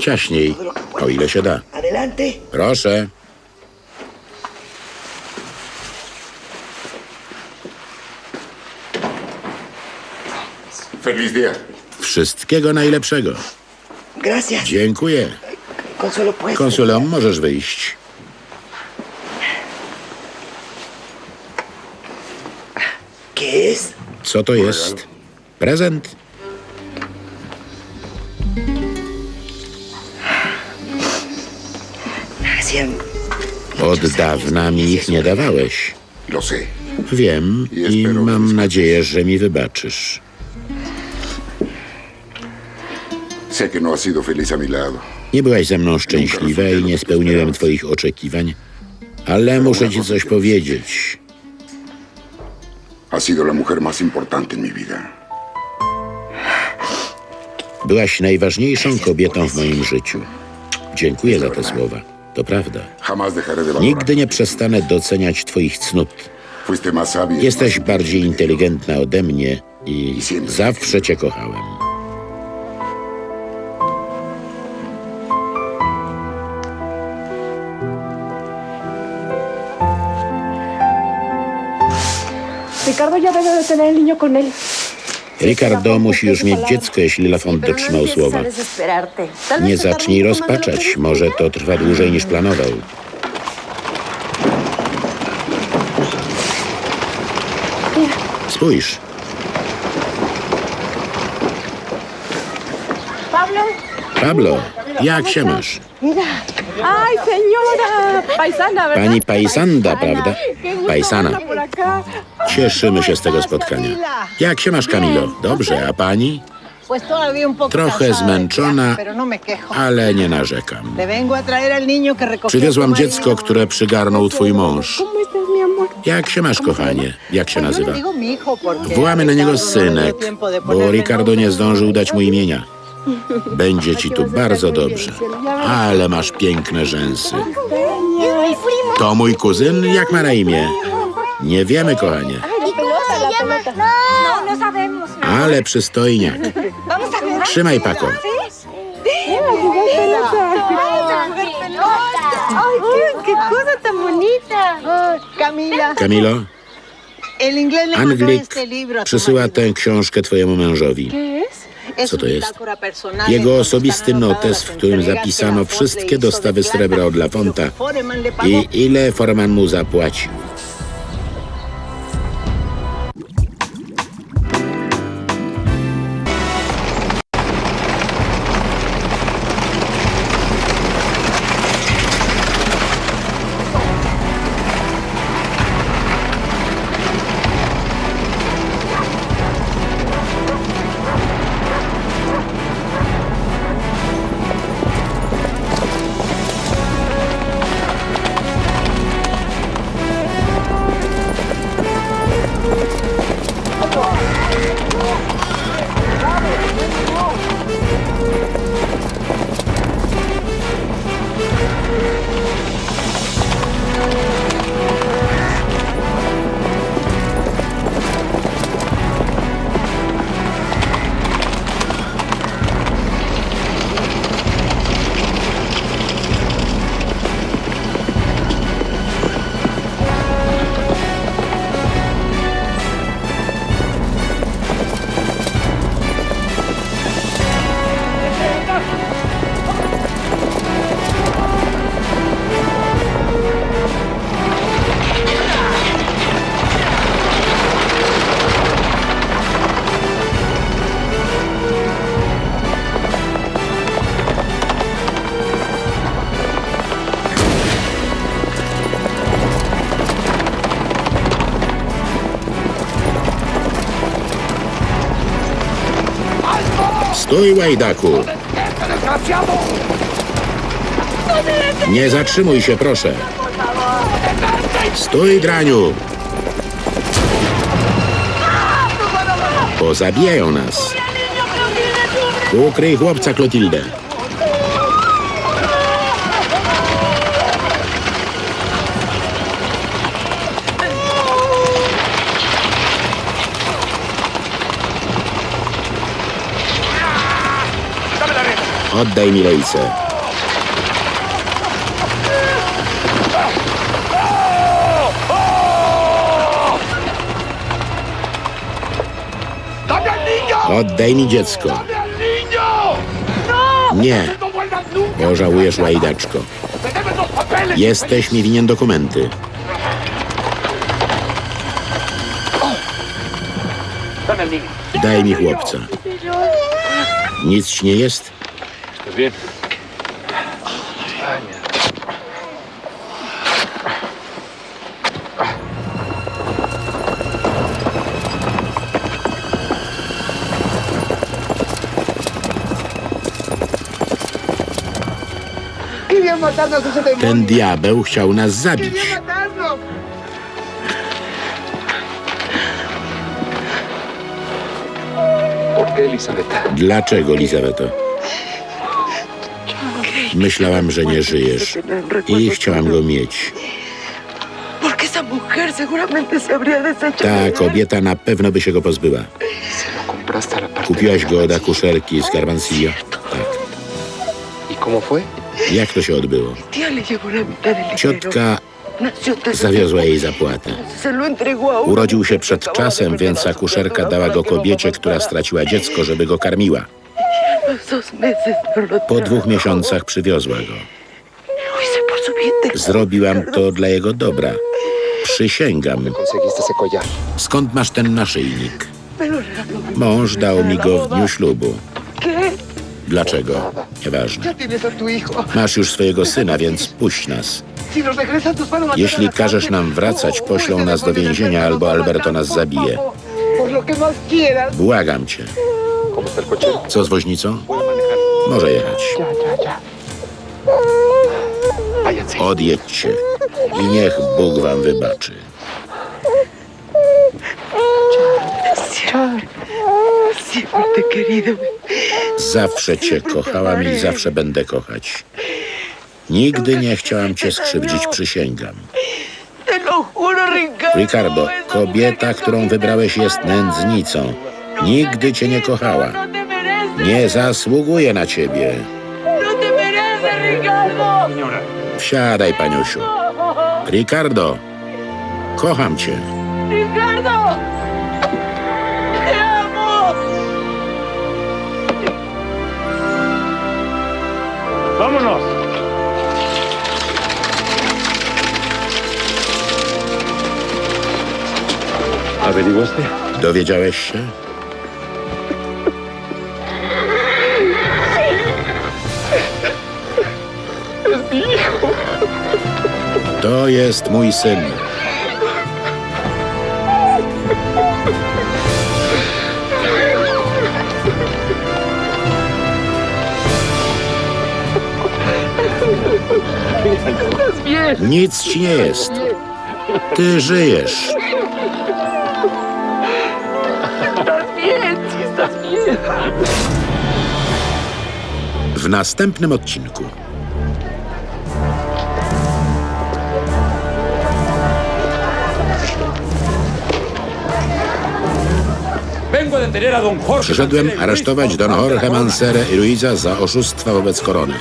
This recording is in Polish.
Ciaśniej, o ile się da. Adelante. Proszę. Feliz día. Wszystkiego najlepszego. Gracias. Dziękuję. Consuelo, puedes. Konsulo, możesz wyjść. Co to jest? Prezent? Od dawna mi ich nie dawałeś. Wiem i mam nadzieję, że mi wybaczysz. No. Nie byłaś ze mną szczęśliwa i nie spełniłem twoich oczekiwań, ale muszę ci coś powiedzieć. Has sido la mujer más importante en mi vida. Byłaś najważniejszą kobietą w moim życiu. Dziękuję za te słowa. To prawda. Nigdy nie przestanę doceniać twoich cnót. Jesteś bardziej inteligentna ode mnie i zawsze cię kochałem. Ricardo ya debe de tener el niño con él. Ricardo musi już mieć dziecko, jeśli Lafont dotrzymał słowa. Nie zacznij rozpaczać. Może to trwa dłużej niż planował. Spójrz, Pablo. Pablo, jak się masz? Mira. Ay, señora. Paisana, ¿verdad? Pani Paisanda, prawda? Paisana. Cieszymy się z tego spotkania. Jak się masz, Kamilo? Dobrze, a pani? Trochę zmęczona, no ale nie narzekam. Przywiozłam dziecko, które przygarnął twój mąż. Jak się masz, kochanie? Jak się nazywa? Wołamy na niego synek, bo Ricardo nie zdążył dać mu imienia. Będzie ci tu bardzo dobrze. Ale masz piękne rzęsy. To mój kuzyn? Jak ma na imię? Nie wiemy, kochanie. No, no sabemos. Ale przystojniak. Trzymaj. Camila, Kamilo, Anglik przysyła tę książkę twojemu mężowi. Co to jest? Jego osobisty notes, w którym zapisano wszystkie dostawy srebra od Lafonta Foreman i ile Forman mu zapłacił. Stój, łajdaku! Nie zatrzymuj się, proszę. Stój, draniu! Pozabijają nas. Ukryj chłopca, Klotildę. Oddaj mi lejce. Oddaj mi dziecko. Nie. Pożałujesz, łajdaczko. Jesteś mi winien dokumenty. Daj mi chłopca. Nic ci nie jest? Demonio. Ten diabeł chciał nas zabić. Dlaczego, Lizabeto? Myślałam, że nie żyjesz i chciałam go mieć. Ta kobieta na pewno by się go pozbyła. Kupiłaś go od akuszerki z Carvancillo? Tak. Jak to się odbyło? Ciotka zawiozła jej zapłatę. Urodził się przed czasem, więc akuszerka dała go kobiecie, która straciła dziecko, żeby go karmiła. Po dwóch miesiącach przywiozła go. Zrobiłam to dla jego dobra. Przysięgam. Skąd masz ten naszyjnik? Mąż dał mi go w dniu ślubu. Dlaczego? Nieważne. Masz już swojego syna, więc puść nas. Jeśli każesz nam wracać, poślą nas do więzienia albo Alberto nas zabije. Błagam cię. Co z woźnicą? Może jechać. Odjedźcie. I niech Bóg wam wybaczy. Zawsze cię kochałam i zawsze będę kochać. Nigdy nie chciałam cię skrzywdzić, przysięgam. Ricardo. Kobieta, którą wybrałeś, jest nędznicą. Nigdy cię nie kochała. Nie zasługuje na ciebie. No. Wsiadaj, paniusiu. Ricardo, kocham cię. Ricardo. ¡Vámonos! ¿Averiguaste? Dowiedziałeś się? Jest mój syn. Nic ci nie jest. Ty żyjesz. W następnym odcinku. Przyszedłem aresztować Don Jorge. Mancerę i Luisa za oszustwa wobec korony.